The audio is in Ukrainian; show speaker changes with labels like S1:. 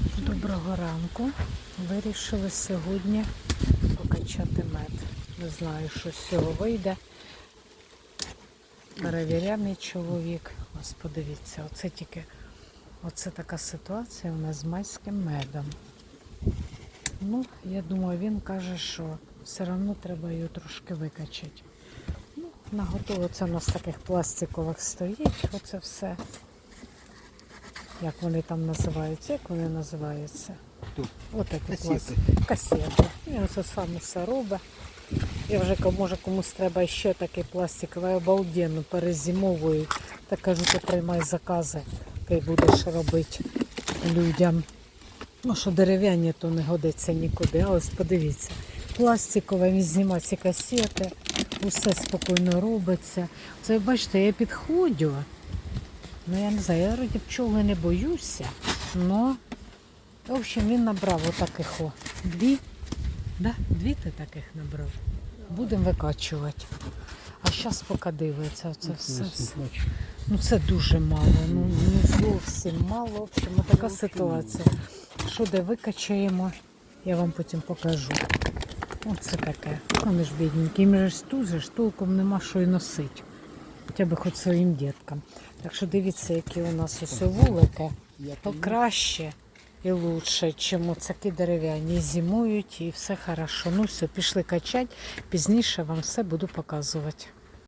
S1: Доброго ранку. Вирішили сьогодні покачати мед. Не знаю, що з цього вийде. Перевіряє мій чоловік. Ось подивіться, оце тільки оце така ситуація у нас з майським медом. Ну, я думаю, він каже, що все одно треба його трошки викачати. Ну, наготово це у нас в таких пластикових стоїть. Оце все. Як вони там називаються? Як вони називаються? Отакі
S2: Касети.
S1: Касети. Він це саме все робить. Я вже може комусь треба ще такий пластиковий обалденно перезимовують. Та кажу, ти приймай закази, ти будеш робити людям. Ну, що дерев'яні, то не годиться нікуди. А ось подивіться. Пластикове, він знімає ці касети, усе спокійно робиться. Це бачите, я підходжу. Ну я не знаю, я вроді пчоли не боюся, но в общем він набрав отаких о. Дві. Да? Дві ти таких набрав. Будемо викачувати. А зараз поки дивиться, це все. все. Ну це дуже мало. Ну не зовсім мало. В общем, така ситуація. Що де викачаємо, я вам потім покажу. Оце таке. Вони ж бідненькі. Їм же ж тут же ж толком нема що й носити. Хоча б хоч своїм діткам. Так що дивіться, які у нас ось вулики, то краще і лучше, чим оцякі дерев'яні. Зимують і все хорошо. Ну все, пішли качати. Пізніше вам все буду показувати.